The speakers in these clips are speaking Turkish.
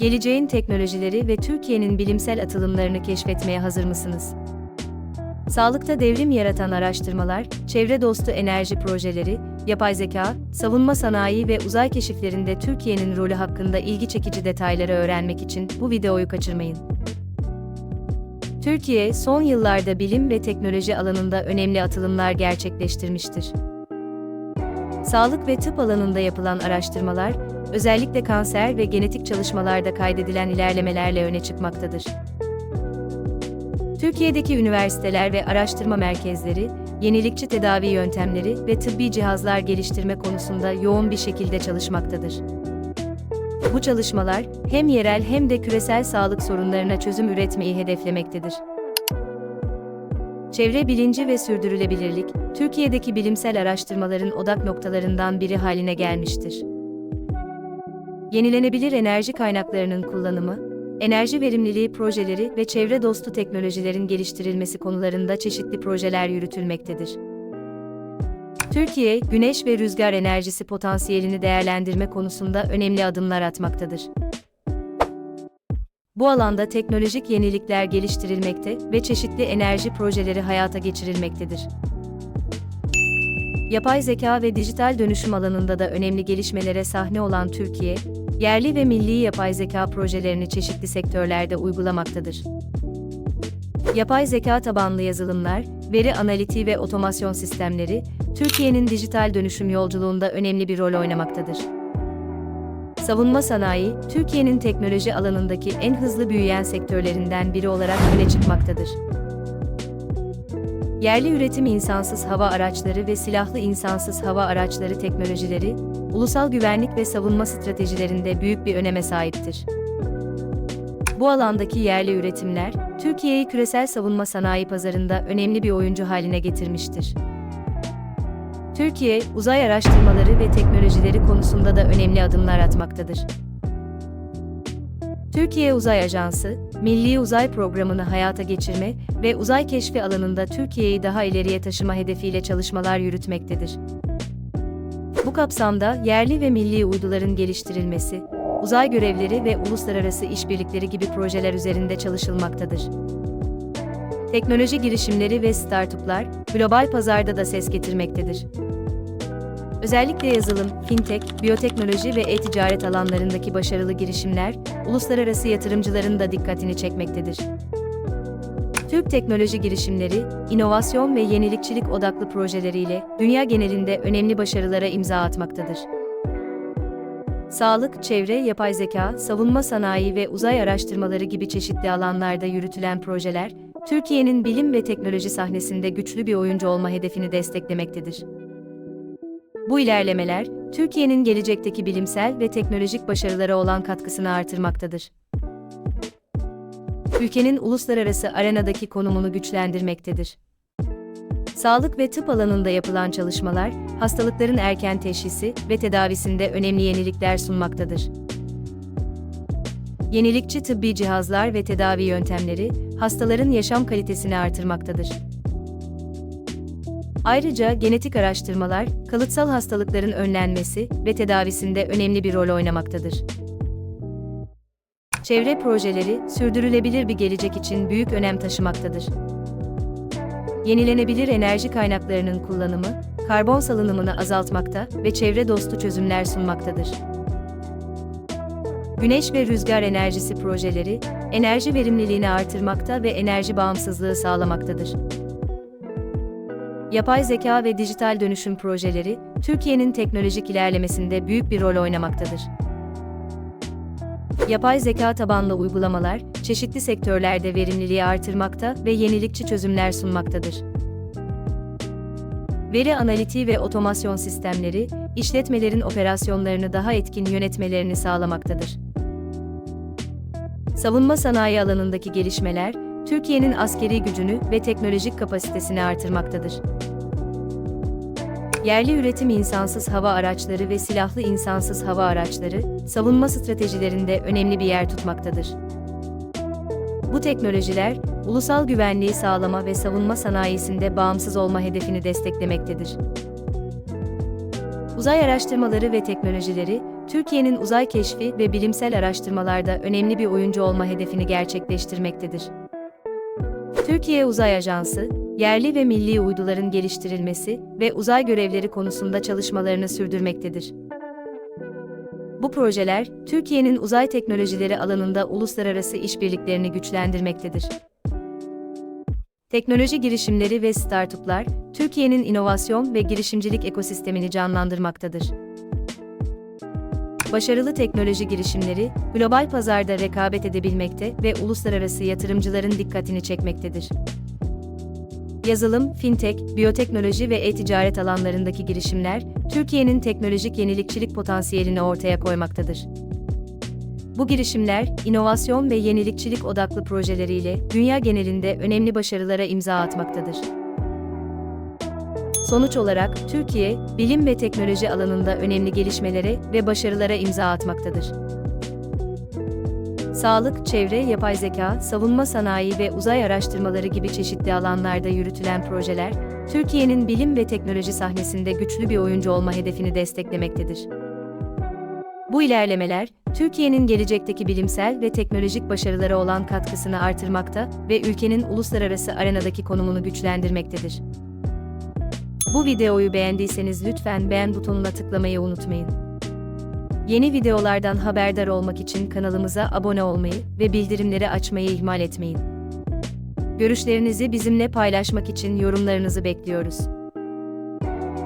Geleceğin teknolojileri ve Türkiye'nin bilimsel atılımlarını keşfetmeye hazır mısınız? Sağlıkta devrim yaratan araştırmalar, çevre dostu enerji projeleri, yapay zeka, savunma sanayi ve uzay keşiflerinde Türkiye'nin rolü hakkında ilgi çekici detayları öğrenmek için bu videoyu kaçırmayın. Türkiye, son yıllarda bilim ve teknoloji alanında önemli atılımlar gerçekleştirmiştir. Sağlık ve tıp alanında yapılan araştırmalar, özellikle kanser ve genetik çalışmalarda kaydedilen ilerlemelerle öne çıkmaktadır. Türkiye'deki üniversiteler ve araştırma merkezleri, yenilikçi tedavi yöntemleri ve tıbbi cihazlar geliştirme konusunda yoğun bir şekilde çalışmaktadır. Bu çalışmalar, hem yerel hem de küresel sağlık sorunlarına çözüm üretmeyi hedeflemektedir. Çevre bilinci ve sürdürülebilirlik, Türkiye'deki bilimsel araştırmaların odak noktalarından biri haline gelmiştir. Yenilenebilir enerji kaynaklarının kullanımı, enerji verimliliği projeleri ve çevre dostu teknolojilerin geliştirilmesi konularında çeşitli projeler yürütülmektedir. Türkiye, güneş ve rüzgar enerjisi potansiyelini değerlendirme konusunda önemli adımlar atmaktadır. Bu alanda teknolojik yenilikler geliştirilmekte ve çeşitli enerji projeleri hayata geçirilmektedir. Yapay zeka ve dijital dönüşüm alanında da önemli gelişmelere sahne olan Türkiye, yerli ve milli yapay zeka projelerini çeşitli sektörlerde uygulamaktadır. Yapay zeka tabanlı yazılımlar, veri analitiği ve otomasyon sistemleri, Türkiye'nin dijital dönüşüm yolculuğunda önemli bir rol oynamaktadır. Savunma sanayi, Türkiye'nin teknoloji alanındaki en hızlı büyüyen sektörlerinden biri olarak öne çıkmaktadır. Yerli üretim insansız hava araçları ve silahlı insansız hava araçları teknolojileri, ulusal güvenlik ve savunma stratejilerinde büyük bir öneme sahiptir. Bu alandaki yerli üretimler, Türkiye'yi küresel savunma sanayi pazarında önemli bir oyuncu haline getirmiştir. Türkiye, uzay araştırmaları ve teknolojileri konusunda da önemli adımlar atmaktadır. Türkiye Uzay Ajansı, Milli Uzay Programı'nı hayata geçirme ve uzay keşfi alanında Türkiye'yi daha ileriye taşıma hedefiyle çalışmalar yürütmektedir. Bu kapsamda yerli ve milli uyduların geliştirilmesi, uzay görevleri ve uluslararası işbirlikleri gibi projeler üzerinde çalışılmaktadır. Teknoloji girişimleri ve startuplar global pazarda da ses getirmektedir. Özellikle yazılım, fintech, biyoteknoloji ve e-ticaret alanlarındaki başarılı girişimler, uluslararası yatırımcıların da dikkatini çekmektedir. Türk teknoloji girişimleri, inovasyon ve yenilikçilik odaklı projeleriyle dünya genelinde önemli başarılara imza atmaktadır. Sağlık, çevre, yapay zeka, savunma sanayi ve uzay araştırmaları gibi çeşitli alanlarda yürütülen projeler, Türkiye'nin bilim ve teknoloji sahnesinde güçlü bir oyuncu olma hedefini desteklemektedir. Bu ilerlemeler, Türkiye'nin gelecekteki bilimsel ve teknolojik başarılara olan katkısını artırmaktadır. Ülkenin uluslararası arenadaki konumunu güçlendirmektedir. Sağlık ve tıp alanında yapılan çalışmalar, hastalıkların erken teşhisi ve tedavisinde önemli yenilikler sunmaktadır. Yenilikçi tıbbi cihazlar ve tedavi yöntemleri, hastaların yaşam kalitesini artırmaktadır. Ayrıca genetik araştırmalar, kalıtsal hastalıkların önlenmesi ve tedavisinde önemli bir rol oynamaktadır. Çevre projeleri, sürdürülebilir bir gelecek için büyük önem taşımaktadır. Yenilenebilir enerji kaynaklarının kullanımı, karbon salınımını azaltmakta ve çevre dostu çözümler sunmaktadır. Güneş ve rüzgar enerjisi projeleri, enerji verimliliğini artırmakta ve enerji bağımsızlığı sağlamaktadır. Yapay zeka ve dijital dönüşüm projeleri, Türkiye'nin teknolojik ilerlemesinde büyük bir rol oynamaktadır. Yapay zeka tabanlı uygulamalar, çeşitli sektörlerde verimliliği artırmakta ve yenilikçi çözümler sunmaktadır. Veri analitiği ve otomasyon sistemleri, işletmelerin operasyonlarını daha etkin yönetmelerini sağlamaktadır. Savunma sanayi alanındaki gelişmeler, Türkiye'nin askeri gücünü ve teknolojik kapasitesini artırmaktadır. Yerli üretim insansız hava araçları ve silahlı insansız hava araçları, savunma stratejilerinde önemli bir yer tutmaktadır. Bu teknolojiler, ulusal güvenliği sağlama ve savunma sanayisinde bağımsız olma hedefini desteklemektedir. Uzay araştırmaları ve teknolojileri, Türkiye'nin uzay keşfi ve bilimsel araştırmalarda önemli bir oyuncu olma hedefini gerçekleştirmektedir. Türkiye Uzay Ajansı, yerli ve milli uyduların geliştirilmesi ve uzay görevleri konusunda çalışmalarını sürdürmektedir. Bu projeler, Türkiye'nin uzay teknolojileri alanında uluslararası işbirliklerini güçlendirmektedir. Teknoloji girişimleri ve startuplar, Türkiye'nin inovasyon ve girişimcilik ekosistemini canlandırmaktadır. Başarılı teknoloji girişimleri, global pazarda rekabet edebilmekte ve uluslararası yatırımcıların dikkatini çekmektedir. Yazılım, fintech, biyoteknoloji ve e-ticaret alanlarındaki girişimler, Türkiye'nin teknolojik yenilikçilik potansiyelini ortaya koymaktadır. Bu girişimler, inovasyon ve yenilikçilik odaklı projeleriyle dünya genelinde önemli başarılara imza atmaktadır. Sonuç olarak Türkiye, bilim ve teknoloji alanında önemli gelişmelere ve başarılara imza atmaktadır. Sağlık, çevre, yapay zeka, savunma sanayi ve uzay araştırmaları gibi çeşitli alanlarda yürütülen projeler, Türkiye'nin bilim ve teknoloji sahnesinde güçlü bir oyuncu olma hedefini desteklemektedir. Bu ilerlemeler, Türkiye'nin gelecekteki bilimsel ve teknolojik başarılara olan katkısını artırmakta ve ülkenin uluslararası arenadaki konumunu güçlendirmektedir. Bu videoyu beğendiyseniz lütfen beğen butonuna tıklamayı unutmayın. Yeni videolardan haberdar olmak için kanalımıza abone olmayı ve bildirimleri açmayı ihmal etmeyin. Görüşlerinizi bizimle paylaşmak için yorumlarınızı bekliyoruz.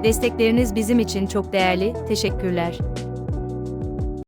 Destekleriniz bizim için çok değerli, teşekkürler.